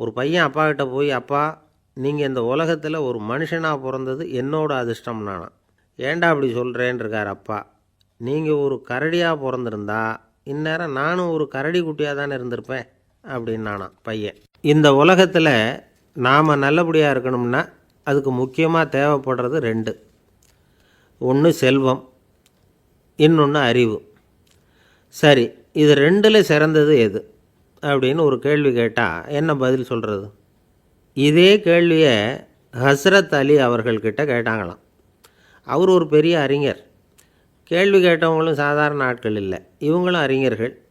ஒரு பையன் அப்பாகிட்ட போய் அப்பா நீங்கள் இந்த உலகத்தில் ஒரு மனுஷனாக பிறந்தது என்னோட அதிர்ஷ்டம் நானா? ஏண்டா அப்படி சொல்கிறேன் இருக்கார் அப்பா. நீங்கள் ஒரு கரடியாக பிறந்திருந்தா இந்நேரம் நானும் ஒரு கரடி குட்டியாக தானே இருந்திருப்பேன் அப்படின்னு நானா பையன். இந்த உலகத்தில் நாம் நல்லபடியாக இருக்கணும்னா அதுக்கு முக்கியமாக தேவைப்படுறது ரெண்டு. ஒன்று செல்வம் இன்னொன்று அறிவு. சரி இது ரெண்டில் சிறந்தது எது? அப்படின்னு ஒரு கேள்வி கேட்டால் என்ன பதில் சொல்கிறது இதே கேள்வியை ஹஸ்ரத் அலி அவர்கள்கிட்ட கேட்டாங்களாம். அவர் ஒரு பெரிய அறிஞர். கேள்வி கேட்டவங்களும் சாதாரண ஆட்கள் இல்லை. இவங்களும் அறிஞர்கள்.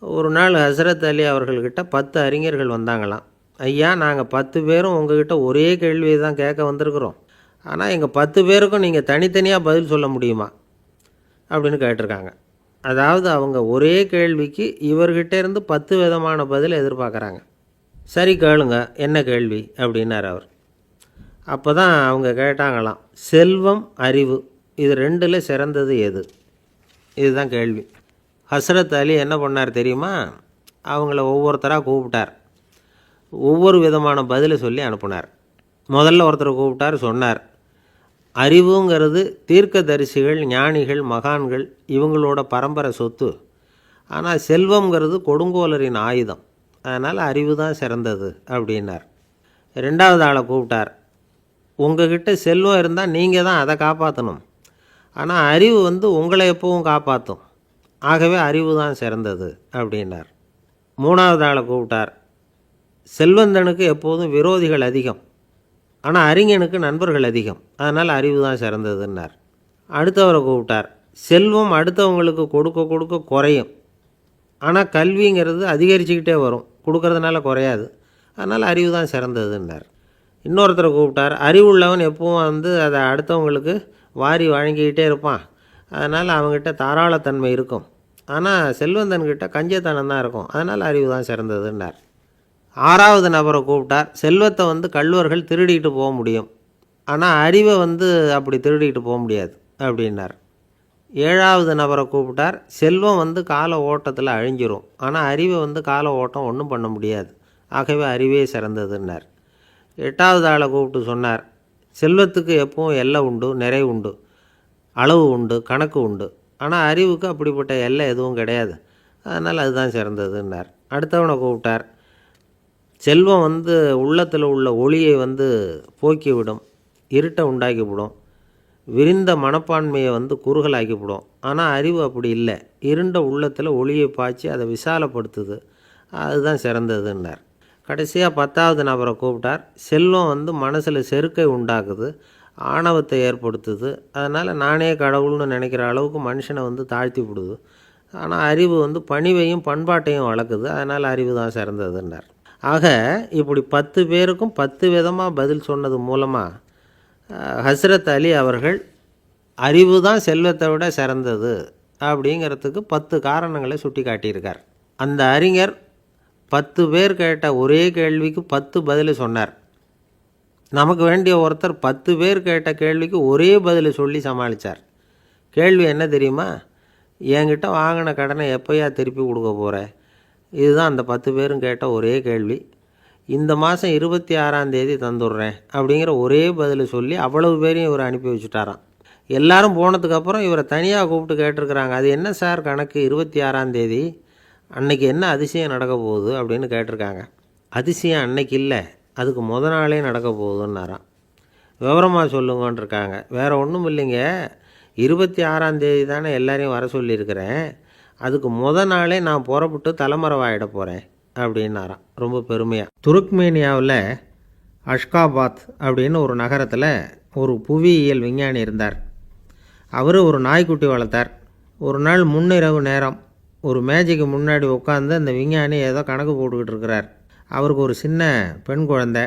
ஒரு நாள் ஹஸ்ரத் அலி அவர்கள்கிட்ட பத்து அறிஞர்கள் வந்தாங்களாம். ஐயா நாங்கள் பத்து பேரும் உங்ககிட்ட ஒரே கேள்வியை தான் கேட்க வந்திருக்கிறோம். ஆனால் எங்கள் பத்து பேருக்கும் நீங்கள் தனித்தனியாக பதில் சொல்ல முடியுமா? அப்படின்னு கேட்டிருக்காங்க. அதாவது அவங்க ஒரே கேள்விக்கு இவர்கிட்ட இருந்து பத்து விதமான பதில் எதிர்பார்க்குறாங்க. சரி கேளுங்க என்ன கேள்வி? அப்படின்னார் அவர். அப்போ தான் அவங்க கேட்டாங்களாம் செல்வம் அறிவு இது ரெண்டில் சிறந்தது எது? இதுதான் கேள்வி. ஹஸ்ரத் அலி என்ன பண்ணார் தெரியுமா? அவங்கள ஒவ்வொருத்தராக கூப்பிட்டார். ஒவ்வொரு விதமான பதிலை சொல்லி அனுப்புனார். முதல்ல ஒருத்தரை கூப்பிட்டார் சொன்னார். அறிவுங்கிறது தீர்க்கதரிசிகள் ஞானிகள் மகான்கள் இவங்களோட பரம்பரை சொத்து. ஆனால் செல்வம்ங்கிறது கொடுங்கோலரின் ஆயுதம். அதனால் அறிவு தான் சிறந்தது அப்படின்னார். ரெண்டாவது ஆளை கூப்பிட்டார். உங்ககிட்ட செல்வம் இருந்தால் நீங்கள் தான் அதை காப்பாற்றணும் ஆனால் அறிவு வந்து உங்களை எப்பவும் காப்பாற்றும் ஆகவே அறிவு தான் சிறந்தது அப்படின்னார். மூணாவது ஆளை கூப்பிட்டார். செல்வந்தனுக்கு எப்போதும் விரோதிகள் அதிகம். ஆனால் அறிஞனுக்கு நண்பர்கள் அதிகம். அதனால் அறிவு தான் சிறந்ததுன்னார். அடுத்தவரை கூப்பிட்டார். செல்வம் அடுத்தவங்களுக்கு கொடுக்க கொடுக்க குறையும். ஆனால் கல்விங்கிறது அதிகரிச்சுக்கிட்டே வரும். கொடுக்கறதுனால குறையாது. அதனால் அறிவு தான் சிறந்ததுன்னார். இன்னொருத்தரை கூப்பிட்டார். அறிவுள்ளவன் எப்பவும் வந்து அதை அடுத்தவங்களுக்கு வாரி வழங்கிக்கிட்டே இருப்பான். அதனால் அவங்ககிட்ட தாராளத்தன்மை இருக்கும். ஆனால் செல்வந்தன்கிட்ட கஞ்சத்தனம் தான் இருக்கும். அதனால் அறிவு தான் சிறந்ததுன்னார். ஆறாவது நபரை கூப்பிட்டார். செல்வத்தை வந்து கல்லூர்கள் திருடிட்டு போக முடியும். ஆனால் அறிவை வந்து அப்படி திருடிட்டு போக முடியாது அப்படின்னார். ஏழாவது நபரை கூப்பிட்டார். செல்வம் வந்து கால ஓட்டத்தில் அழிஞ்சிரும். ஆனால் அறிவை வந்து கால ஓட்டம் ஒன்றும் பண்ண முடியாது. ஆகவே அறிவே சிறந்ததுன்னார். எட்டாவது ஆளை கூப்பிட்டு சொன்னார். செல்வத்துக்கு எப்பவும் எல்லை உண்டு நிறை உண்டு அளவு உண்டு கணக்கு உண்டு. ஆனால் அறிவுக்கு அப்படிப்பட்ட எல்லை எதுவும் கிடையாது. அதனால் அதுதான் சிறந்ததுன்னார். அடுத்தவனை கூப்பிட்டார். செல்வம் வந்து உள்ளத்தில் உள்ள ஒளியை வந்து போக்கிவிடும் இருட்டை உண்டாக்கிவிடும் விரிந்த மனப்பான்மையை வந்து குறுகலாக்கிவிடும். ஆனால் அறிவு அப்படி இல்லை. இருண்ட உள்ளத்தில் ஒளியை பாய்ச்சி அதை விசாலப்படுத்துது. அதுதான் சிறந்ததுன்னார். கடைசியாக பத்தாவது நபரை கூப்பிட்டார். செல்வம் வந்து மனசில் செருக்கை உண்டாக்குது ஆணவத்தை ஏற்படுத்துது. அதனால் நானே கடவுள்னு நினைக்கிற அளவுக்கு மனுஷனை வந்து தாழ்த்தி விடுது. ஆனால் அறிவு வந்து பணிவையும் பண்பாட்டையும் வளர்க்குது. அதனால் அறிவு தான் சிறந்ததுன்னார். ஆக இப்படி பத்து பேருக்கும் பத்து விதமாக பதில் சொன்னது மூலமாக ஹஸ்ரத் அலி அவர்கள் அறிவு தான் செல்வத்தை விட சிறந்தது அப்படிங்கிறதுக்கு பத்து காரணங்களை சுட்டி காட்டியிருக்கார் அந்த அறிஞர் பத்து பேர் கேட்ட ஒரே கேள்விக்கு பத்து பதில் சொன்னார். நமக்கு வேண்டிய ஒருத்தர் பத்து பேர் கேட்ட கேள்விக்கு ஒரே பதில் சொல்லி சமாளித்தார் கேள்வி என்ன தெரியுமா? என்கிட்ட வாங்கின கடனை எப்போயா திருப்பி கொடுக்க போகிறேன் இதுதான் அந்த பத்து பேரும் கேட்ட ஒரே கேள்வி. இந்த மாதம் இருபத்தி ஆறாம் தேதி தந்துடுறேன் அப்படிங்கிற ஒரே பதில் சொல்லி அவ்வளவு பேரையும் இவர் அனுப்பி வச்சுட்டாராம். எல்லாரும் போனதுக்கப்புறம் இவரை தனியாக கூப்பிட்டு கேட்டிருக்கிறாங்க. அது என்ன சார் கணக்கு? இருபத்தி ஆறாம் தேதி. அன்னைக்கு என்ன அதிசயம் நடக்க போகுது அப்படின்னு கேட்டிருக்காங்க. அதிசயம் அன்னைக்கு இல்லை. அதுக்கு முத நாளே நடக்க போகுதுன்னாராம். விவரமாக சொல்லுங்கன்னு இருக்காங்க வேறு ஒன்றும் இல்லைங்க. இருபத்தி ஆறாம் தேதி தானே எல்லாரையும் வர சொல்லியிருக்கிறேன். அதுக்கு முத நாளே நான் புறப்பட்டு தலைமறைவாயிட போகிறேன் அப்படின்னாராம். ரொம்ப பெருமையாக துருக்மேனியாவில் அஷ்காபாத் அப்படின்னு ஒரு நகரத்தில் ஒரு புவியியல் விஞ்ஞானி இருந்தார். அவர் ஒரு நாய்க்குட்டி வளர்த்தார். ஒரு நாள் முன்னிரவு நேரம் ஒரு மேஜைக்கு முன்னாடி உட்காந்து அந்த விஞ்ஞானி ஏதோ கணக்கு போட்டுக்கிட்டு இருக்கிறார். அவருக்கு ஒரு சின்ன பெண் குழந்தை.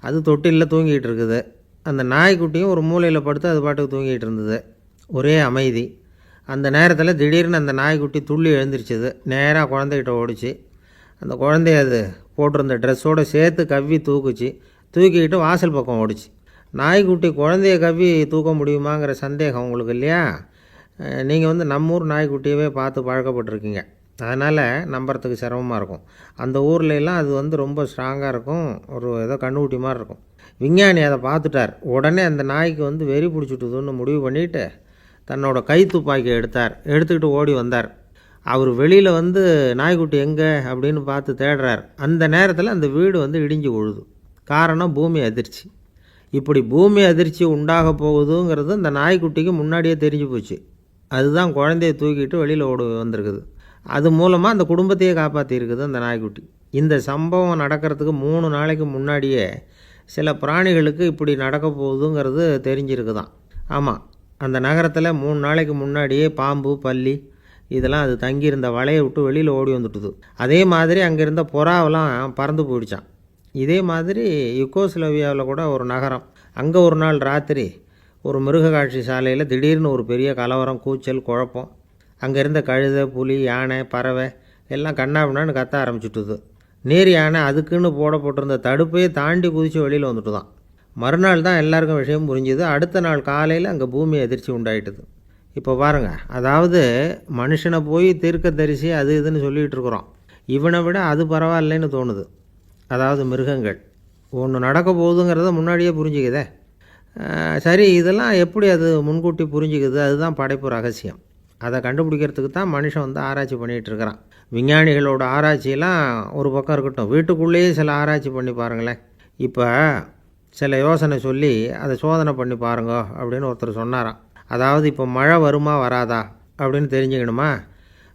அது தொட்டிலில் தூங்கிட்டு இருக்குது. அந்த நாய்க்குட்டியும் ஒரு மூலையில் படுத்து அது பாட்டுக்கு தூங்கிட்டு இருந்தது. ஒரே அமைதி. அந்த நேரத்தில் திடீர்னு அந்த நாய்க்குட்டி துள்ளி எழுந்திரிச்சது. நேராக குழந்தைகிட்ட ஓடிச்சு. அந்த குழந்தைய அது போட்டிருந்த ட்ரெஸ்ஸோடு சேர்த்து கவ்வி தூக்குச்சு. தூக்கிக்கிட்டு வாசல் பக்கம் ஓடிச்சு. நாய்க்குட்டி குழந்தைய கவ்வி தூக்க முடியுமாங்கிற சந்தேகம் உங்களுக்கு இல்லையா? நீங்கள் வந்து நம்ம ஊர் நாய்க்குட்டியவே பார்த்து பழக்கப்பட்டிருக்கீங்க. அதனால் நம்புறதுக்கு சிரமமாக இருக்கும். அந்த ஊர்ல எல்லாம் அது வந்து ரொம்ப ஸ்ட்ராங்காக இருக்கும். ஒரு ஏதோ கண்ணுக்குட்டி மாதிரி இருக்கும். விஞ்ஞானி அதை பார்த்துட்டார். உடனே அந்த நாய்க்கு வந்து வெறி பிடிச்சிட்டுதுன்னு முடிவு பண்ணிவிட்டு தன்னோட கை துப்பாக்கியை எடுத்தார். எடுத்துக்கிட்டு ஓடி வந்தார். அவர் வெளியில் வந்து நாய்க்குட்டி எங்கே? அப்படின்னு பார்த்து தேடுறார். அந்த நேரத்தில் அந்த வீடு வந்து இடிஞ்சு விழுது காரணம் பூமி அதிர்ச்சி. இப்படி பூமி அதிர்ச்சி உண்டாக போகுதுங்கிறது அந்த நாய்க்குட்டிக்கு முன்னாடியே தெரிஞ்சு போச்சு. அதுதான் குழந்தைய தூக்கிட்டு வெளியில் ஓடு வந்திருக்குது. அது மூலமாக அந்த குடும்பத்தையே காப்பாற்றிருக்குது அந்த நாய்க்குட்டி. இந்த சம்பவம் நடக்கிறதுக்கு மூணு நாளைக்கு முன்னாடியே சில பிராணிகளுக்கு இப்படி நடக்க போகுதுங்கிறது தெரிஞ்சிருக்குதான். ஆமாம் அந்த நகரத்தில் மூணு நாளைக்கு முன்னாடியே பாம்பு பல்லி இதெல்லாம் அது தங்கியிருந்த வலையை விட்டு வெளியில் ஓடி வந்துட்டுது. அதே மாதிரி அங்கே இருந்த புறாவெல்லாம் பறந்து போயிடுச்சான் இதே மாதிரி யுகோஸ்லோவியாவில் கூட ஒரு நகரம். அங்கே ஒரு நாள் ராத்திரி ஒரு மிருக காட்சி சாலையில் திடீர்னு ஒரு பெரிய கலவரம் கூச்சல் குழப்பம். அங்கே இருந்த கழுதை புலி யானை பறவை எல்லாம் கண்ணாபின்னான்னு கத்த ஆரம்பிச்சுட்டுது. நேர் யானை அதுக்குன்னு போடப்பட்டிருந்த தடுப்பையே தாண்டி குதித்து வெளியில் வந்துட்டு தான் மறுநாள் தான் எல்லாருக்கும் விஷயம் புரிஞ்சுது. அடுத்த நாள் காலையில் அங்கே பூமி அதிர்ச்சி உண்டாயிட்டுது. இப்போ பாருங்கள் அதாவது மனுஷனை போய் தீர்க்க தரிசி அது இதுன்னு சொல்லிகிட்டு இருக்கிறோம். இவனை விட அது பரவாயில்லைன்னு தோணுது. அதாவது மிருகங்கள். ஒன்று நடக்க போகுதுங்கிறத முன்னாடியே புரிஞ்சுக்குதே. சரி இதெல்லாம் எப்படி அது முன்கூட்டி புரிஞ்சுக்குது? அதுதான் படைப்பு ரகசியம். அதை கண்டுபிடிக்கிறதுக்கு தான் மனுஷன் வந்து ஆராய்ச்சி பண்ணிகிட்டு இருக்கிறான். விஞ்ஞானிகளோட ஆராய்ச்சியெல்லாம் ஒரு பக்கம் இருக்கட்டும். வீட்டுக்குள்ளேயே சில ஆராய்ச்சி பண்ணி பாருங்களேன். இப்போ சில யோசனை சொல்லி அதை சோதனை பண்ணி பாருங்க அப்படின்னு ஒருத்தர் சொன்னாராம். அதாவது இப்போ மழை வருமா வராதா அப்படின்னு தெரிஞ்சுக்கணுமா?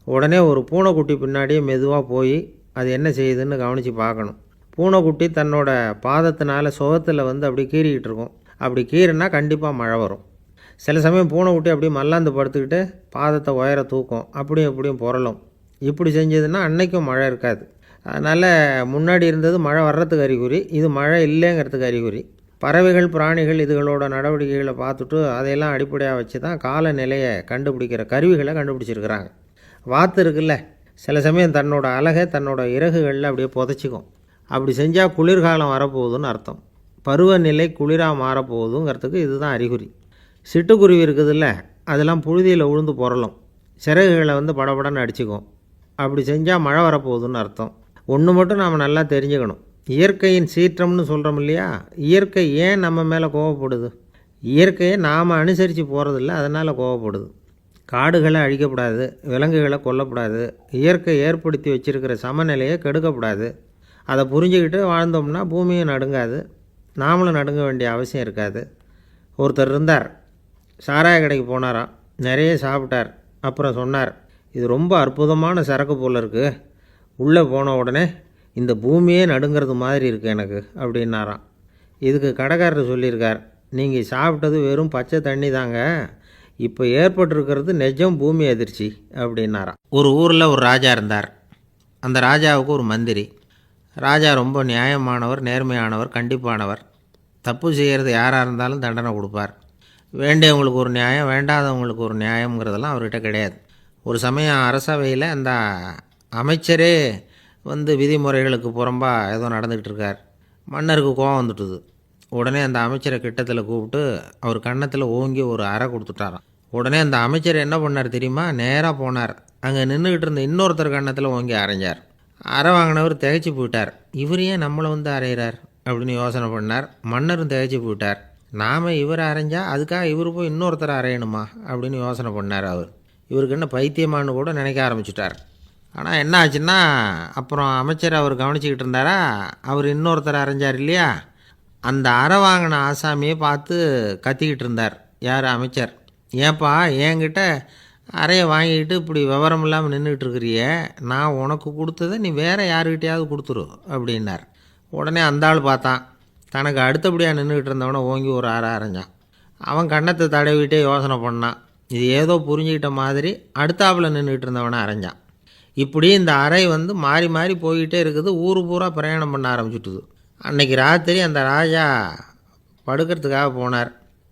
உடனே ஒரு பூனைக்குட்டி பின்னாடியே மெதுவாக போய் அது என்ன செய்யுதுன்னு கவனித்து பார்க்கணும். பூனைக்குட்டி தன்னோட பாதத்தினால சுகத்தில் வந்து அப்படி கீறிக்கிட்டு இருக்கும். அப்படி கீறினா கண்டிப்பாக மழை வரும். சில சமயம் பூனைக்குட்டி அப்படியே மல்லாந்து படுத்துக்கிட்டு பாதத்தை உயர தூக்கும். அப்படியும் இப்படியும் புரளும். இப்படி செஞ்சதுன்னா அன்னைக்கும் மழை இருக்காது. அதனால் முன்னாடி இருந்தது மழை வர்றதுக்கு அறிகுறி இது மழை இல்லைங்கிறதுக்கு அறிகுறி. பறவைகள் பிராணிகள் இதுகளோட நடவடிக்கைகளை பார்த்துட்டு அதையெல்லாம் அடிப்படையாக வச்சு தான் காலநிலையை கண்டுபிடிக்கிற கருவிகளை கண்டுபிடிச்சிருக்கிறாங்க. வாத்து இருக்குல்ல சில சமயம் தன்னோட அழகை தன்னோட இறகுகளில் அப்படியே புதைச்சிக்கும். அப்படி செஞ்சால் குளிர்காலம் வரப்போகுதுன்னு அர்த்தம். பருவநிலை குளிராக மாறப்போகுதுங்கிறதுக்கு இதுதான் அறிகுறி. சிட்டுக்குருவி இருக்குதுல்ல அதெல்லாம் புழுதியில் உழுந்து புரளும் சிறகுகளை வந்து படபடன்னு அடிச்சுக்கும். அப்படி செஞ்சால் மழை வரப்போகுதுன்னு அர்த்தம். ஒன்று மட்டும் நாம் நல்லா தெரிஞ்சுக்கணும். இயற்கையின் சீற்றம்னு சொல்கிறோம் இல்லையா? இயற்கை ஏன் நம்ம மேலே கோவப்படுது? இயற்கையை நாம் அனுசரித்து போகிறதில்ல அதனால் கோவப்படுது. காடுகளை அழிக்கக்கூடாது விலங்குகளை கொல்லக்கூடாது இயற்கை ஏற்படுத்தி வச்சுருக்கிற சமநிலையை கெடுக்கக்கூடாது அதை புரிஞ்சுக்கிட்டு வாழ்ந்தோம்னா பூமியும் நடுங்காது நாமளும் நடுங்க வேண்டிய அவசியம் இருக்காது. ஒருத்தர் இருந்தார் சாராய கடைக்கு போனாராம் நிறைய சாப்பிட்டார் அப்புறம் சொன்னார் இது ரொம்ப அற்புதமான சரக்கு போல் இருக்குது உள்ளே போன உடனே இந்த பூமியே நடுங்கிறது மாதிரி இருக்குது எனக்கு அப்படின்னாராம். இதுக்கு கடைக்காரர் சொல்லியிருக்கார் நீங்கள் சாப்பிட்டது வெறும் பச்சை தண்ணி தாங்க இப்போ ஏற்பட்டிருக்கிறது நிஜம் பூமி அதிர்ச்சி அப்படின்னாராம். ஒரு ஊரில் ஒரு ராஜா இருந்தார். அந்த ராஜாவுக்கு ஒரு மந்திரி. ராஜா ரொம்ப நியாயமானவர் நேர்மையானவர் கண்டிப்பானவர். தப்பு செய்கிறது யாராக இருந்தாலும் தண்டனை கொடுப்பார். வேண்டியவங்களுக்கு ஒரு நியாயம் வேண்டாதவங்களுக்கு ஒரு நியாயங்கிறதெல்லாம் அவர்கிட்ட கிடையாது. ஒரு சமயம் அரசவையில் அந்த அமைச்சரே வந்து விதிமுறைகளுக்கு புறம்பாக ஏதோ நடந்துக்கிட்டு இருக்கார் மன்னருக்கு கோவம் வந்துட்டுது. உடனே அந்த அமைச்சரை கிட்டத்தில் கூப்பிட்டு அவர் கன்னத்தில் ஓங்கி ஒரு அறை கொடுத்துட்டாராம். உடனே அந்த அமைச்சர் என்ன பண்ணார் தெரியுமா? நேராக போனார். அங்கே நின்றுக்கிட்டு இருந்த இன்னொருத்தர் கன்னத்தில் ஓங்கி அரைஞ்சார் அறை வாங்கினவர் திகைச்சு போயிட்டார். இவர் ஏன் நம்மளை வந்து அரைகிறார் அப்படின்னு யோசனை பண்ணார். மன்னரும் திகைச்சு போயிட்டார். நாம் இவர் அரைஞ்சா அதுக்காக இவர் போய் இன்னொருத்தர் அரையணுமா அப்படின்னு யோசனை பண்ணார் அவர். இவருக்கு என்ன பைத்தியமானு கூட நினைக்க ஆரம்பிச்சிட்டார். ஆனால் என்ன ஆச்சுன்னா அப்புறம் அமைச்சர் அவர் கவனிச்சிக்கிட்டு இருந்தாரா? அவர் இன்னொருத்தர் அரைஞ்சார் இல்லையா? அந்த அறை வாங்கின ஆசாமியை பார்த்து கத்திக்கிட்டு இருந்தார். யார்? அமைச்சர். ஏப்பா என்கிட்ட அறையை வாங்கிக்கிட்டு இப்படி விவரம் இல்லாமல் நின்றுக்கிட்டு இருக்கிறிய? நான் உனக்கு கொடுத்ததை நீ வேறு யாருக்கிட்டையாவது கொடுத்துரு அப்படின்னார். உடனே அந்த ஆள் பார்த்தான். தனக்கு அடுத்தபடியாக நின்றுக்கிட்டு இருந்தவனை ஓங்கி ஒரு அறை அரைஞ்சான். அவன் கண்ணத்தை தடவிட்டே யோசனை பண்ணான். இது ஏதோ புரிஞ்சுக்கிட்ட மாதிரி அடுத்தாப்பில் நின்றுக்கிட்டு இருந்தவனை அரைஞ்சான். இப்படி இந்த அறை வந்து மாறி மாறி போய்கிட்டே இருக்குது. ஊர் பூரா பிரயாணம் பண்ண ஆரம்பிச்சுட்டுது. அன்றைக்கி ராத்திரி அந்த ராஜா படுக்கிறதுக்காக போனார்.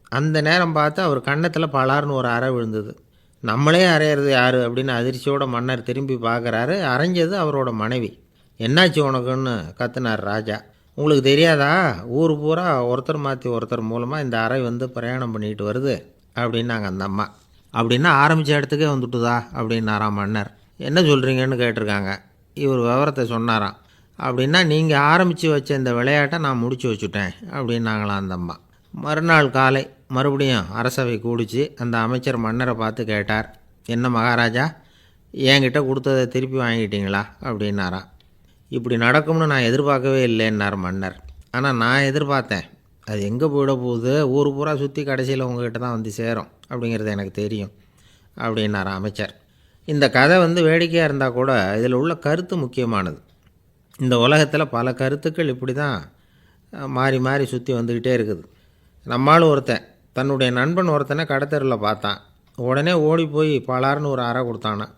அந்த நேரம் பார்த்து அவர் கன்னத்தில் பலார்னு ஒரு அறை விழுந்தது. நம்மளே அறையிறது யார் அப்படின்னு அதிர்ச்சியோட மன்னர் திரும்பி பார்க்குறாரு. அரைஞ்சது அவரோட மனைவி. என்னாச்சு உனக்குன்னு? கத்துனார் ராஜா. உங்களுக்கு தெரியாதா? ஊர் பூரா ஒருத்தர் மாற்றி ஒருத்தர் மூலமாக இந்த அறை வந்து பிரயாணம் பண்ணிட்டு வருது. அப்படின்னாங்க அந்த அம்மா. அப்படின்னா ஆரம்பித்த இடத்துக்கே வந்துட்டுதா? அப்படின்னாராம் மன்னர். என்ன சொல்கிறீங்கன்னு கேட்டிருக்காங்க. இவர் விவரத்தை சொன்னாராம். அப்படின்னா நீங்கள் ஆரம்பித்து வச்ச இந்த விளையாட்டை நான் முடிச்சு வச்சுட்டேன் அப்படின்னாங்களாம் அந்த அம்மா. மறுநாள் காலை மறுபடியும் அரசவை கூடிச்சு அந்த அமைச்சர் மன்னரை பார்த்து கேட்டார் என்ன மகாராஜா என்கிட்ட கொடுத்ததை திருப்பி வாங்கிட்டீங்களா? அப்படின்னாராம். இப்படி நடக்கும்னு நான் எதிர்பார்க்கவே இல்லைன்னார் மன்னர். ஆனால் நான் எதிர்பார்த்தேன். அது எங்கே போயிட போகுது? ஊர் பூரா சுற்றி கடைசியில் உங்ககிட்ட தான் வந்து சேரும் அப்படிங்கிறது எனக்கு தெரியும் அப்படின்னார் அமைச்சர். இந்த கதை வந்து வேடிக்கையாக இருந்தால் கூட இதில் உள்ள கருத்து முக்கியமானது. இந்த உலகத்தில் பல கருத்துக்கள் இப்படி தான் மாறி மாறி சுற்றி வந்துக்கிட்டே இருக்குது. நம்மளும் ஒருத்தன் தன்னுடைய நண்பன் ஒருத்தனை கடத்தெருவில் பார்த்தான். உடனே ஓடி போய் பலார்னு ஒரு அறை கொடுத்தானான்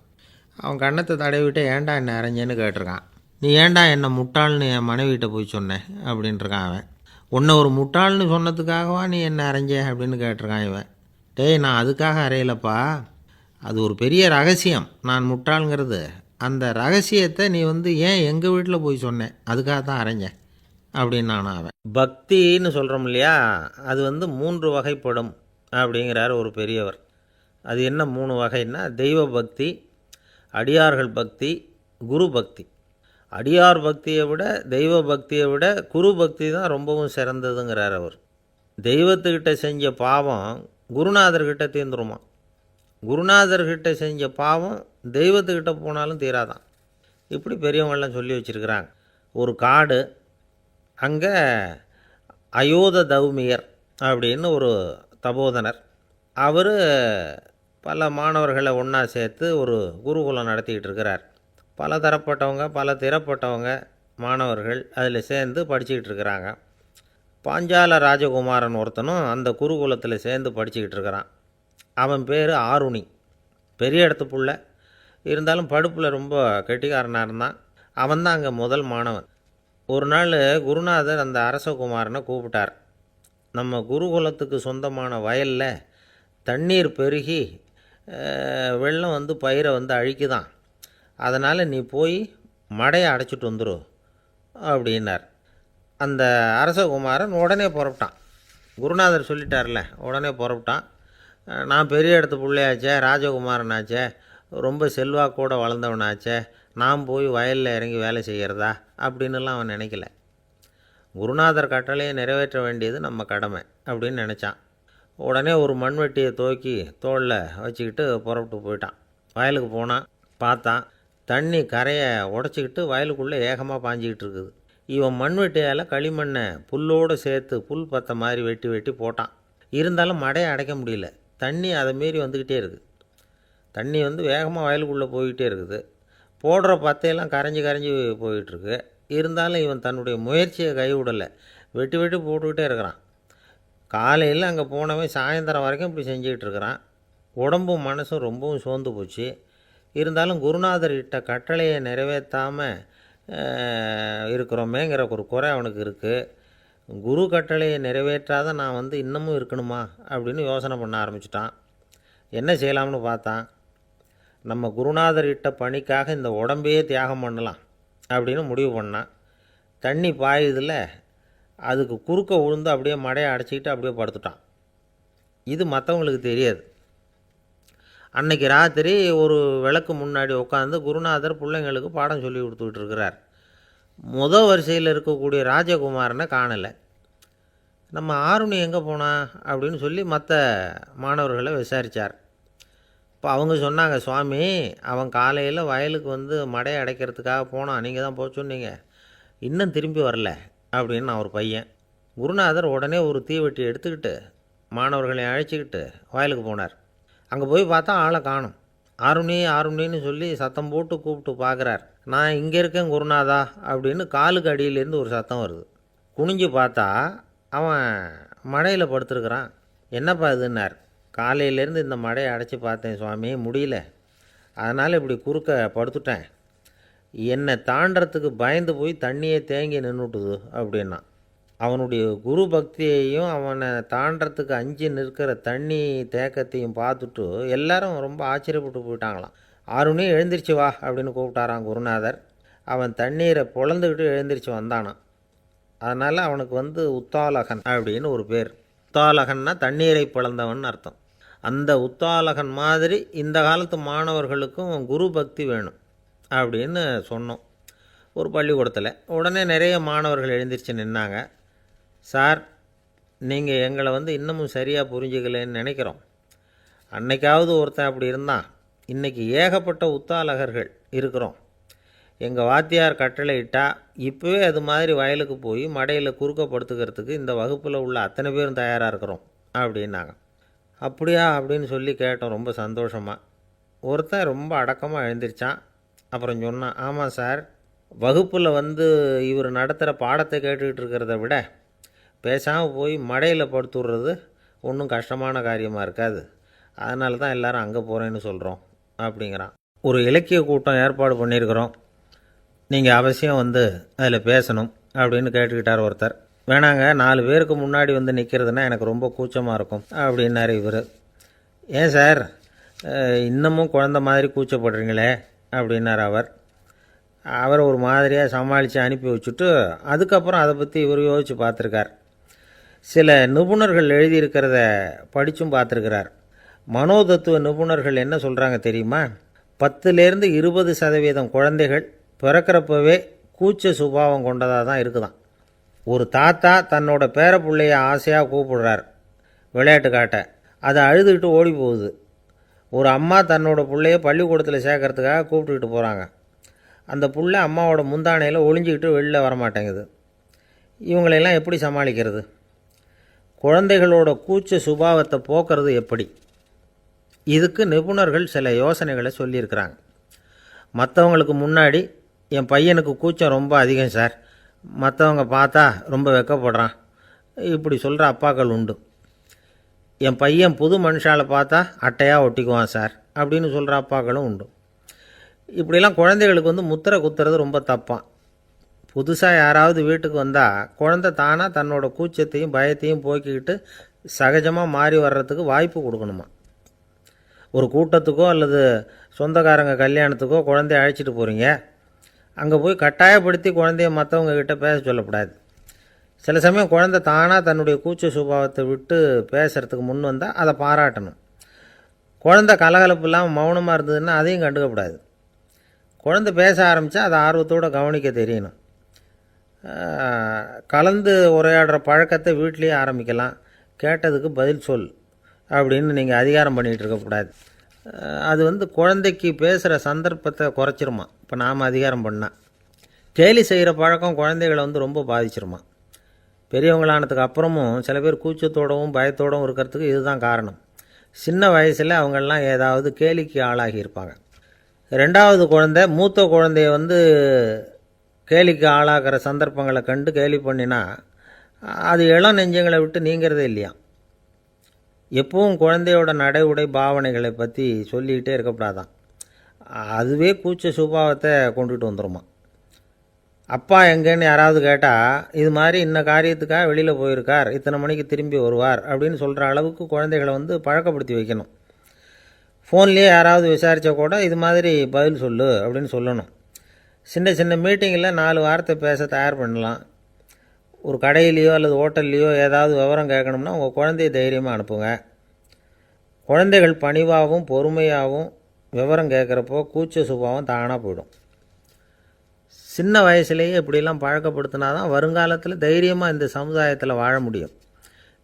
அவன் கண்ணத்தை தடவிட்டு ஏன்டா என்ன அரைஞ்சேன்னு கேட்டிருக்கான். நீ ஏண்டா என்ன முட்டாள்னு என் மனைவிட்ட போய் சொன்னேன் அப்படின்ட்டுருக்கான் அவன். உன்னை ஒரு முட்டாள்னு சொன்னதுக்காகவா நீ என்ன அரைஞ்ச? அப்படின்னு கேட்டிருக்கான் இவன். டேய் நான் அதுக்காக அறையலப்பா அது ஒரு பெரிய ரகசியம். நான் முட்டாளுங்கிறது. அந்த ரகசியத்தை நீ வந்து ஏன் எங்கள் வீட்டில் போய் சொன்னேன் அதுக்காக தான் அரைஞ்சேன் அப்படின்னு நான் அவன் பக்தின்னு சொல்கிறோம் இல்லையா? அது வந்து மூன்று வகைப்படும் அப்படிங்கிறார் ஒரு பெரியவர். அது என்ன மூணு வகைன்னா தெய்வ பக்தி அடியார்கள் பக்தி குரு பக்தி. அடியார் பக்தியை விட தெய்வ பக்தியை விட குரு பக்தி தான் ரொம்பவும் சிறந்ததுங்கிறார் அவர். தெய்வத்துக்கிட்ட செஞ்ச பாவம் குருநாதர்கிட்ட தீர்ந்துருமா? குருநாதர்கிட்ட செஞ்ச பாவம் தெய்வத்துக்கிட்ட போனாலும் தீராதான். இப்படி பெரியவங்கள்லாம் சொல்லி வச்சுருக்கிறாங்க. ஒரு காடு அங்கே அயோத தௌமியர் அப்படின்னு ஒரு தபோதனர். அவர் பல மாணவர்களை ஒன்றா சேர்த்து ஒரு குருகுலம் நடத்திக்கிட்டு இருக்கிறார். பல தரப்பட்டவங்க பல திறப்பட்டவங்க மாணவர்கள் அதில் சேர்ந்து படிச்சுக்கிட்டு இருக்கிறாங்க. பாஞ்சால ராஜகுமாரன் ஒருத்தனும் அந்த குருகுலத்தில் சேர்ந்து படிச்சுக்கிட்டு இருக்கிறான். அவன் பேர் ஆருணி. பெரிய இடத்து புள்ள. இருந்தாலும் படுப்பில் ரொம்ப கெட்டிக்காரனாக இருந்தான். அவன் தான் அங்கே முதல் மாணவன். ஒரு நாள் குருநாதர் அந்த அரசகுமாரனை கூப்பிட்டார். நம்ம குருகுலத்துக்கு சொந்தமான வயலில் தண்ணீர் பெருகி வெள்ளம் வந்து பயிரை வந்து அழிக்குதான். அதனால் நீ போய் மடையை அடைச்சிட்டு வந்துடு அப்படின்னார். அந்த அரசகுமாரன் உடனே புறப்பட்டான். குருநாதர் சொல்லிட்டார்ல உடனே புறப்பட்டான். நான் பெரிய இடத்து பிள்ளையாச்சே ராஜகுமாரனாச்சே ரொம்ப செல்வாக்கூட வளர்ந்தவனாச்சே நான் போய் வயலில் இறங்கி வேலை செய்கிறதா? அப்படின்னுலாம் அவன் நினைக்கல. குருநாதர் கட்டளையை நிறைவேற்ற வேண்டியது நம்ம கடமை அப்படின்னு நினச்சான். உடனே ஒரு மண்வெட்டியை தூக்கி தோளில் வச்சுக்கிட்டு புறப்பட்டு போயிட்டான். வயலுக்கு போனான் பார்த்தான். தண்ணி கரையை உடச்சிக்கிட்டு வயலுக்குள்ளே ஏகமாக பாஞ்சிக்கிட்டு இருக்குது. இவன் மண்வெட்டியால் களிமண்ணை புல்லோடு சேர்த்து புல் பத்த மாதிரி வெட்டி வெட்டி போட்டான். இருந்தாலும் மடையை அடைக்க முடியல. தண்ணி அதை மீறி வந்துக்கிட்டே இருக்குது. தண்ணி வந்து வேகமாக வயலுக்குள்ளே போய்கிட்டே இருக்குது. போடுற பத்தையெல்லாம் கரைஞ்சி கரைஞ்சி போயிட்டுருக்கு. இருந்தாலும் இவன் தன்னுடைய முயற்சியை கைவிடலை. வெட்டி வெட்டி போட்டுக்கிட்டே இருக்கிறான். காலையில் அங்கே போனவன் சாயந்தரம் வரைக்கும் இப்படி செஞ்சுக்கிட்டு இருக்கிறான். உடம்பும் மனசும் ரொம்பவும் சோர்ந்து போச்சு. இருந்தாலும் குருநாதர் இட்ட கட்டளையை நிறைவேற்றாமல் இருக்கிறோமேங்கிற ஒரு குறை அவனுக்கு இருக்குது குரு கட்டளையை நிறைவேற்றாத நான் வந்து இன்னமும் இருக்கணுமா? அப்படின்னு யோசனை பண்ண ஆரம்பிச்சிட்டான். என்ன செய்யலாம்னு பார்த்தான். நம்ம குருநாதர் இட்ட பணிக்காக இந்த உடம்பையே தியாகம் பண்ணலாம் அப்படின்னு முடிவு பண்ணான். தண்ணி பாயுதில் அதுக்கு குறுக்க விழுந்து அப்படியே மடையை அடைச்சிக்கிட்டு அப்படியே படுத்துட்டான். இது மற்றவங்களுக்கு தெரியாது. அன்னைக்கு ராத்திரி ஒரு விளக்கு முன்னாடி உட்காந்து குருநாதர் பிள்ளைங்களுக்கு பாடம் சொல்லி கொடுத்துக்கிட்டு இருக்கிறார். முத வரிசையில் இருக்கக்கூடிய ராஜகுமாரனை காணலை. நம்ம ஆருணி எங்கே போனா அப்படின்னு சொல்லி மற்ற மாணவர்களை விசாரித்தார் இப்போ அவங்க சொன்னாங்க சுவாமி அவன் காலையில் வயலுக்கு வந்து மடையை அடைக்கிறதுக்காக போனான் நீங்கள் தான் போக சொன்னீங்க. இன்னும் திரும்பி வரல அப்படின்னு அவர் பையன். குருநாதர் உடனே ஒரு தீவெட்டி எடுத்துக்கிட்டு மாணவர்களை அழைச்சிக்கிட்டு வயலுக்கு போனார். அங்கே போய் பார்த்தா ஆளை காணும். ஆருணி ஆருணின்னு சொல்லி சத்தம் போட்டு கூப்பிட்டு பார்க்குறார் நான் இங்கே இருக்கேன் குருநாதா அப்படின்னு காலுக்கு அடியிலேருந்து ஒரு சத்தம் வருது. குனிஞ்சு பார்த்தா அவன் மழையில் படுத்துருக்குறான். என்னப்பா இதுன்னார். காலையிலேருந்து இந்த மழையை அடைச்சி பார்த்தேன் சுவாமி முடியல. அதனால் இப்படி குறுக்க படுத்துட்டேன். என்னை தாண்டறதுக்கு பயந்து போய் தண்ணியே தேங்கி நின்றுட்டுது அப்படின்னா. அவனுடைய குரு பக்தியையும் அவனை தாண்டறதுக்கு அஞ்சு நிற்கிற தண்ணி தேக்கத்தையும் பார்த்துட்டு எல்லாரும் ரொம்ப ஆச்சரியப்பட்டு போயிட்டாங்களாம். ஆறுனே எழுந்திரிச்சு வா அப்படின்னு கூப்பிட்டாரான் குருநாதர். அவன் தண்ணீரை பொழந்துக்கிட்டு எழுந்திரிச்சு வந்தானான் அதனால் அவனுக்கு வந்து உத்தாலகன் அப்படின்னு ஒரு பேர். உத்தாலகன்னா தண்ணீரை பிளந்தவன் அர்த்தம். அந்த உத்தாலகன் மாதிரி இந்த காலத்து மாணவர்களுக்கும் குரு பக்தி வேணும் அப்படின்னு சொன்னோம். ஒரு பள்ளிக்கூடத்தில். உடனே நிறைய மாணவர்கள் எழுந்திரிச்சு நின்னாங்க. சார் நீங்கள் எங்களை வந்து இன்னமும் சரியாக புரிஞ்சுக்கலன்னு நினைக்கிறோம். அன்னைக்காவது ஒருத்தன் அப்படி இருந்தான். இன்றைக்கி ஏகப்பட்ட உத்தாலகர்கள் இருக்கிறோம். எங்கள் வாத்தியார் கட்டளை இட்டால் இப்போவே அது மாதிரி வயலுக்கு போய் மடையில் குறுக்கப்படுத்துக்கிறதுக்கு இந்த வகுப்பில் உள்ள அத்தனை பேரும் தயாராக இருக்கிறோம் அப்படின்னாங்க. அப்படியா அப்படின்னு சொல்லி கேட்டோம் ரொம்ப சந்தோஷமாக ஒருத்தன் ரொம்ப அடக்கமாக எழுந்திரிச்சான். அப்புறம் சொன்னான் ஆமாம் சார் வகுப்பில் வந்து இவர் நடத்துகிற பாடத்தை கேட்டுக்கிட்டு இருக்கிறத விட பேசாமல் போய் மடையில் படுத்துடுறது ஒன்றும் கஷ்டமான காரியமாக இருக்காது. அதனால தான் எல்லோரும் அங்கே போகிறேன்னு சொல்கிறோம் அப்படிங்கிறான். ஒரு இலக்கிய கூட்டம் ஏற்பாடு பண்ணியிருக்கிறோம். நீங்கள் அவசியம் வந்து அதில் பேசணும் அப்படின்னு கேட்டுக்கிட்டார் ஒருத்தர். வேணாங்க நாலு பேருக்கு முன்னாடி வந்து நிற்கிறதுனா எனக்கு ரொம்ப கூச்சமாக இருக்கும் அப்படின்னாரு இவர். ஏன் சார்? இன்னமும் குழந்த மாதிரி கூச்சப்படுறீங்களே அப்படின்னார் அவர். அவர் ஒரு மாதிரியாக சமாளித்து அனுப்பி வச்சுட்டு அதுக்கப்புறம் அதை பற்றி இவர் யோசித்து பார்த்துருக்கார். சில நிபுணர்கள் எழுதியிருக்கிறத படித்தும் பார்த்துருக்கிறார். மனோதத்துவ நிபுணர்கள் என்ன சொல்கிறாங்க தெரியுமா? பத்துலேருந்து இருபது சதவீதம் குழந்தைகள் பிறக்கிறப்பவே கூச்ச சுபாவம் கொண்டதாக தான் இருக்குதான். ஒரு தாத்தா தன்னோட பேர பிள்ளைய ஆசையாக கூப்பிடுறார் விளையாட்டு காட்ட. அதை அழுதுகிட்டு ஓடி போகுது. ஒரு அம்மா தன்னோட பிள்ளைய பள்ளிக்கூடத்தில் சேர்க்கறதுக்காக கூப்பிட்டுக்கிட்டு போகிறாங்க அந்த புள்ள அம்மாவோட முந்தானையில் ஒளிஞ்சிக்கிட்டு வெளில வரமாட்டேங்குது. இவங்களையெல்லாம் எப்படி சமாளிக்கிறது? குழந்தைகளோட கூச்ச சுபாவத்தை போக்குறது எப்படி? இதுக்கு நிபுணர்கள் சில யோசனைகளை சொல்லியிருக்கிறாங்க. மற்றவங்களுக்கு முன்னாடி என் பையனுக்கு கூச்சம் ரொம்ப அதிகம் சார். மற்றவங்க பார்த்தா ரொம்ப வெக்கப்படுறான். இப்படி சொல்கிற அப்பாக்கள் உண்டு. என் பையன் புது மனுஷால பார்த்தா அட்டையாக ஒட்டிக்குவான் சார் அப்படின்னு சொல்கிற அப்பாக்களும் உண்டு. இப்படிலாம் குழந்தைகளுக்கு வந்து முத்திரை குத்துறது ரொம்ப தப்பான் புதுசாக யாராவது வீட்டுக்கு வந்தால் குழந்தை தானாக தன்னோட கூச்சத்தையும் பயத்தையும் போக்கிக்கிட்டு சகஜமாக மாறி வர்றதுக்கு வாய்ப்பு கொடுக்கணுமா? ஒரு கூட்டத்துக்கோ அல்லது சொந்தக்காரங்க கல்யாணத்துக்கோ குழந்தைய அழைச்சிட்டு போகிறீங்க அங்கே போய் கட்டாயப்படுத்தி குழந்தைய மற்றவங்கக்கிட்ட பேச சொல்லக்கூடாது சில சமயம் குழந்தை தானாக தன்னுடைய கூச்ச சுபாவத்தை விட்டு பேசுகிறதுக்கு முன் வந்தால் அதை பாராட்டணும். குழந்தை கலகலப்பு இல்லாமல் மௌனமாக இருந்ததுன்னா அதையும் கண்டுக்கக்கூடாது குழந்தை பேச ஆரம்பித்தா அதை ஆர்வத்தோடு கவனிக்க தெரியணும். கலந்து உரையாடுற பழக்கத்தை வீட்லேயே ஆரம்பிக்கலாம். கேட்டதுக்கு பதில் சொல். அப்படின்னு நீங்கள் அதிகாரம் பண்ணிகிட்டு இருக்கக்கூடாது அது வந்து குழந்தைக்கு பேசுகிற சந்தர்ப்பத்தை குறைச்சிருமா? இப்போ நாம் அதிகாரம் பண்ணால் கேலி செய்கிற பழக்கம் குழந்தைகளை வந்து ரொம்ப பாதிச்சிருமா? பெரியவங்களானதுக்கு அப்புறமும் சில பேர் கூச்சத்தோடவும் பயத்தோடவும் இருக்கிறதுக்கு இதுதான் காரணம். சின்ன வயசில் அவங்கெல்லாம் ஏதாவது கேலிக்கு ஆளாகி இருப்பாங்க ரெண்டாவது குழந்தை மூத்த குழந்தைய வந்து கேலிக்கு ஆளாகிற சந்தர்ப்பங்களை கண்டு கேலி பண்ணினா அது இளம் நெஞ்சங்களை விட்டு நீங்கிறதே இல்லையா? எப்பவும் குழந்தையோட நடை உடை பாவனைகளை பற்றி சொல்லிக்கிட்டே இருக்கக்கூடாதான். அதுவே கூச்ச சுபாவத்தை கொண்டுட்டு வந்துருமா. அப்பா எங்கேன்னு யாராவது கேட்டால் இது மாதிரி இன்ன காரியத்துக்காக வெளியில் போயிருக்கார் இத்தனை மணிக்கு திரும்பி வருவார் அப்படின்னு சொல்கிற அளவுக்கு குழந்தைகளை வந்து பழக்கப்படுத்தி வைக்கணும். ஃபோன்லேயே யாராவது விசாரித்தா கூட இது மாதிரி பதில் சொல்லு அப்படின்னு சொல்லணும். சின்ன சின்ன மீட்டிங்கில் நாலு வார்த்தை பேச தயார் பண்ணலாம். ஒரு கடையிலையோ அல்லது ஹோட்டல்லையோ ஏதாவது விவரம் கேட்கணும்னா உங்கள் குழந்தைய தைரியமாக அனுப்புங்க. குழந்தைகள் பணிவாகவும் பொறுமையாகவும் விவரம் கேட்குறப்போ கூச்ச சுபாவம் தானாக போயிடும். சின்ன வயசுலேயே இப்படிலாம் பழக்கப்படுத்தினா தான் வருங்காலத்தில் தைரியமாக இந்த சமுதாயத்தில் வாழ முடியும்.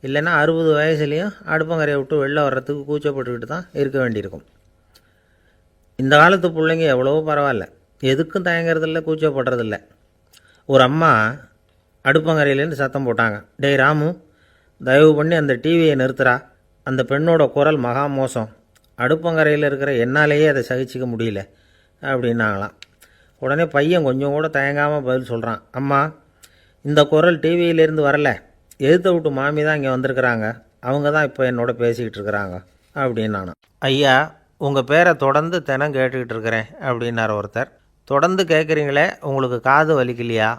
இல்லைன்னா அறுபது வயசுலேயும் அடுப்பங்கரையை விட்டு வெளில வர்றதுக்கு கூச்சப்பட்டுக்கிட்டு தான் இருக்க வேண்டியிருக்கும். இந்த காலத்து பிள்ளைங்க எவ்வளவோ பரவாயில்ல. எதுக்கும் தயங்குறதில்ல கூச்சப்படுறதில்ல. ஒரு அம்மா அடுப்பங்கரையிலேருந்து சத்தம் போட்டாங்க. டேய் ராமு தயவு பண்ணி அந்த டிவியை நிறுத்துறா. அந்த பெண்ணோட குரல் மகா மோசம். அடுப்பங்கரையில் இருக்கிற என்னாலேயே அதை சகிச்சிக்க முடியல அப்படின்னாங்களாம். உடனே பையன் கொஞ்சம் கூட தயங்காமல் பதில் சொல்கிறான் அம்மா இந்த குரல் டிவியிலேருந்து வரல. எதிர்த்த விட்டு மாமி தான் இங்கே வந்திருக்கிறாங்க. அவங்க தான் இப்போ என்னோட பேசிக்கிட்டு இருக்கிறாங்க அப்படின்னு ஐயா உங்கள் பேரை தொடர்ந்து தினம் கேட்டுக்கிட்டு இருக்கிறேன் அப்படின்னார் ஒருத்தர். தொடர்ந்து கேட்குறீங்களே உங்களுக்கு காது வலிக்கலையா?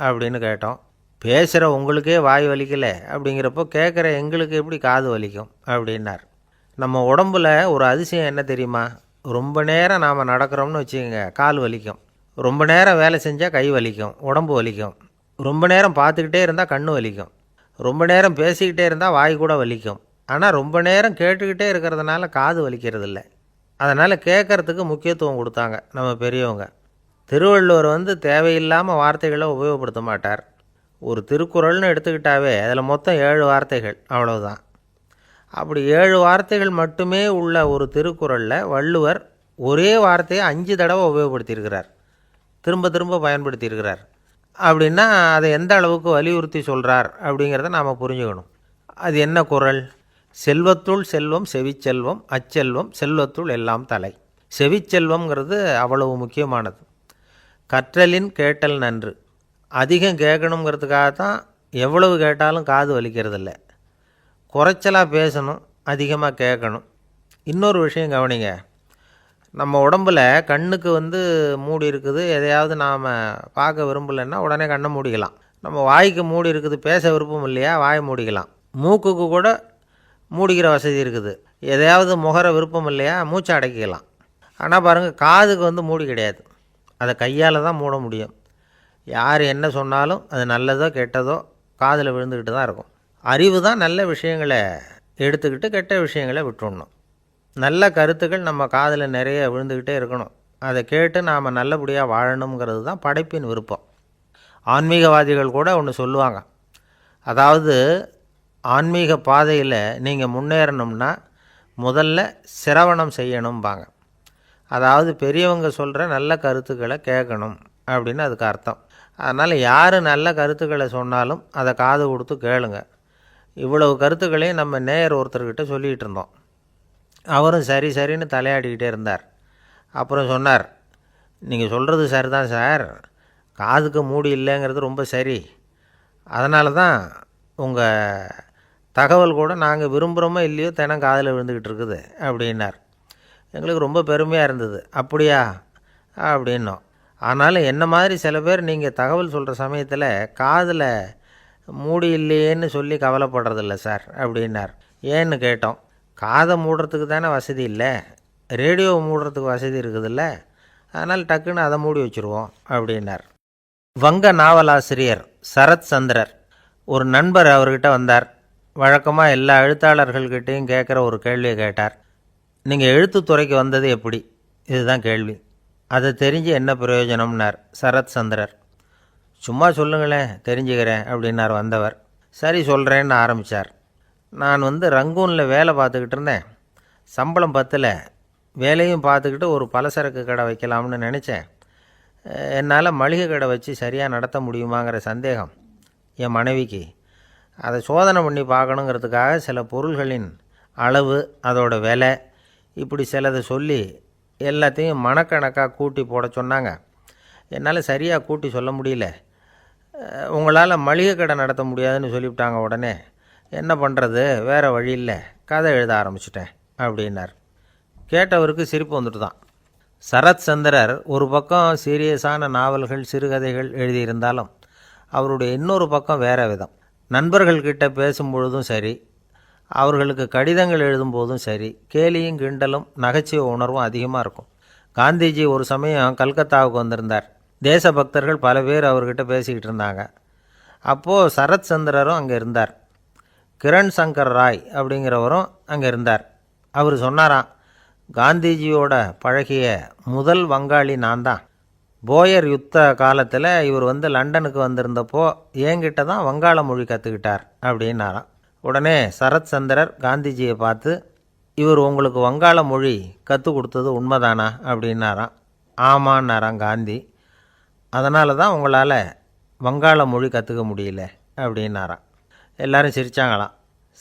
அப்படின்னு கேட்டோம். பேசுகிற உங்களுக்கே வாய் வலிக்கலை அப்படிங்கிறப்போ கேட்குற எங்களுக்கு எப்படி காது வலிக்கும் அப்படின்னார். நம்ம உடம்புல ஒரு அதிசயம் என்ன தெரியுமா? ரொம்ப நேரம் நாம் நடக்கிறோம்னு வச்சுக்கோங்க கால் வலிக்கும். ரொம்ப நேரம் வேலை செஞ்சால் கை வலிக்கும் உடம்பு வலிக்கும். ரொம்ப நேரம் பார்த்துக்கிட்டே இருந்தால் கண் வலிக்கும். ரொம்ப நேரம் பேசிக்கிட்டே இருந்தால் வாய் கூட வலிக்கும். ஆனால் ரொம்ப நேரம் கேட்டுக்கிட்டே இருக்கிறதுனால காது வலிக்கிறது இல்லை அதனால் கேட்குறதுக்கு முக்கியத்துவம் கொடுத்தாங்க நம்ம பெரியவங்க. திருவள்ளுவர் வந்து தேவையில்லாமல் வார்த்தைகளை உபயோகப்படுத்த மாட்டார். ஒரு திருக்குறள்னு எடுத்துக்கிட்டாவே அதில் மொத்தம் ஏழு வார்த்தைகள் அவ்வளவுதான். அப்படி ஏழு வார்த்தைகள் மட்டுமே உள்ள ஒரு திருக்குறளில் வள்ளுவர் ஒரே வார்த்தையை அஞ்சு தடவை உபயோகப்படுத்தியிருக்கிறார். திரும்ப திரும்ப பயன்படுத்தியிருக்கிறார். அப்படின்னா அதை எந்த அளவுக்கு வலியுறுத்தி சொல்கிறார் அப்படிங்கிறத நாம் புரிஞ்சுக்கணும். அது என்ன குறள்? செல்வத்துள் செல்வம் செவிச்செல்வம் அச்செல்வம் செல்வத்துள் எல்லாம் தலை. செவிச்செல்வம்ங்கிறது அவ்வளவு முக்கியமானது. கற்றலின் கேட்டல் நன்று. அதிகம் கேட்கணுங்கிறதுக்காக தான் எவ்வளவு கேட்டாலும் காது வலிக்கிறதில்ல. குறைச்சலாக பேசணும் அதிகமாக கேட்கணும். இன்னொரு விஷயம் கவனிங்க. நம்ம உடம்பில் கண்ணுக்கு வந்து மூடி இருக்குது. எதையாவது நாம் பார்க்க விரும்பலைன்னா உடனே கண்ணை மூடிக்கலாம். நம்ம வாய்க்கு மூடி இருக்குது பேச விருப்பம் இல்லையா வாயை மூடிக்கலாம். மூக்குக்கு கூட மூடிக்கிற வசதி இருக்குது. எதையாவது முகர விருப்பம் இல்லையா மூச்சை அடக்கிக்கலாம். ஆனால் பாருங்கள் காதுக்கு வந்து மூடி கிடையாது. அதை கையால் தான் மூட முடியும். யார் என்ன சொன்னாலும் அது நல்லதோ கெட்டதோ காதில் விழுந்துக்கிட்டு தான் இருக்கும். அறிவு தான் நல்ல விஷயங்களை எடுத்துக்கிட்டு கெட்ட விஷயங்களை விட்டுடணும் நல்ல கருத்துக்கள் நம்ம காதில் நிறைய விழுந்துக்கிட்டே இருக்கணும். அதை கேட்டு நாம் நல்லபடியாக வாழணுங்கிறது தான் படைப்பின் விருப்பம். ஆன்மீகவாதிகள் கூட ஒன்று சொல்லுவாங்க. அதாவது ஆன்மீக பாதையில் நீங்கள் முன்னேறணும்னா முதல்ல சிரவணம் செய்யணும்பாங்க. அதாவது பெரியவங்க சொல்கிற நல்ல கருத்துக்களை கேட்கணும் அப்படின்னு அதுக்கு அர்த்தம். அதனால் யார் நல்ல கருத்துக்களை சொன்னாலும் அதை காது கொடுத்து கேளுங்க. இவ்வளவு கருத்துக்களையும் நம்ம நேயர் ஒருத்தர்கிட்ட சொல்லிகிட்டு இருந்தோம். அவரும் சரி சரின்னு தலையாடிக்கிட்டே இருந்தார். அப்புறம் சொன்னார் நீங்கள் சொல்கிறது சரிதான் சார். காதுக்கு மூடி இல்லைங்கிறது ரொம்ப சரி. அதனால தான் உங்கள் தகவல் கூட நாங்கள் விரும்புகிறோமோ இல்லையோ தினம் காதில் விழுந்துக்கிட்டு இருக்குது அப்படின்னார். எங்களுக்கு ரொம்ப பெருமையாக இருந்தது. அப்படியா? அப்படின்னோம். ஆனாலும் என்ன மாதிரி சில பேர் நீங்கள் தகவல் சொல்கிற சமயத்தில் காதில் மூடி இல்லையேன்னு சொல்லி கவலைப்படுறதில்ல சார் அப்படின்னார். ஏன்னு கேட்டோம். காதை மூடுறதுக்கு தானே வசதி இல்லை. ரேடியோ மூடுறதுக்கு வசதி இருக்குதுல்ல. அதனால் டக்குன்னு அதை மூடி வச்சுருவோம் அப்படின்னார். வங்க நாவலாசிரியர் சரத் சந்திரர் ஒரு நண்பர் அவர்கிட்ட வந்தார். வழக்கமாக எல்லா எழுத்தாளர்கள்கிட்டையும் கேட்குற ஒரு கேள்வியை கேட்டார். நீங்கள் எழுத்துத்துறைக்கு வந்தது எப்படி? இதுதான் கேள்வி. அதை தெரிஞ்சு என்ன பிரயோஜனம்னார்? சரத் சந்திரர். சும்மா சொல்லுங்களேன் தெரிஞ்சுக்கிறேன் அப்படின்னார் வந்தவர். சரி சொல்கிறேன்னு ஆரம்பித்தார் நான் வந்து ரங்கூனில் வேலை பார்த்துக்கிட்டு இருந்தேன். சம்பளம் பத்தில். வேலையும் பார்த்துக்கிட்டு ஒரு பலசரக்கு கடை வைக்கலாம்னு நினச்சேன். என்னால் மளிகை கடை வச்சு சரியாக நடத்த முடியுமாங்கிற சந்தேகம் என் மனைவிக்கு. அதை சோதனை பண்ணி பார்க்கணுங்கிறதுக்காக சில பொருள்களின் அளவு அதோட விலை இப்படி சிலதை சொல்லி எல்லாத்தையும் மனக்கணக்காக கூட்டி போட சொன்னாங்க. என்னால் சரியாக கூட்டி சொல்ல முடியல. உங்களால் மளிகை கடை நடத்த முடியாதுன்னு சொல்லிவிட்டாங்க உடனே. என்ன பண்ணுறது வேறு வழி இல்லை. கதை எழுத ஆரம்பிச்சிட்டேன் அப்படின்னார். கேட்டவருக்கு சிரிப்பு வந்துட்டு தான் சரத் சந்திரர் ஒரு பக்கம் சீரியஸான நாவல்கள் சிறுகதைகள் எழுதியிருந்தாலும் அவருடைய இன்னொரு பக்கம் வேறு விதம். நண்பர்கள்கிட்ட பேசும்பொழுதும் சரி அவர்களுக்கு கடிதங்கள் எழுதும்போதும் சரி கேலியும் கிண்டலும் நகைச்சுவை உணர்வும் அதிகமாக இருக்கும். காந்திஜி ஒரு சமயம் கல்கத்தாவுக்கு வந்திருந்தார். தேசபக்தர்கள் பல பேர் அவர்கிட்ட பேசிக்கிட்டு இருந்தாங்க. அப்போது சரத் சந்திரரும் அங்கே இருந்தார். கிரண் சங்கர் ராய் அப்படிங்கிறவரும் அங்கே இருந்தார். அவர் சொன்னாராம் காந்திஜியோட பழகிய முதல் வங்காளி நான் தான். போயர் யுத்த காலத்தில் இவர் வந்து லண்டனுக்கு வந்திருந்தப்போ என்கிட்ட தான் வங்காள மொழி கற்றுக்கிட்டார் அப்படின்னாராம். உடனே சரத் சந்திரர் காந்திஜியை பார்த்து இவர் உங்களுக்கு வங்காள மொழி கற்றுக் கொடுத்தது உண்மைதானா? அப்படின்னாராம். ஆமான்னாராம் காந்தி. அதனால தான் உங்களால் வங்காள மொழி கற்றுக்க முடியல. அப்படின்னாராம். எல்லாரும் சிரித்தாங்களாம்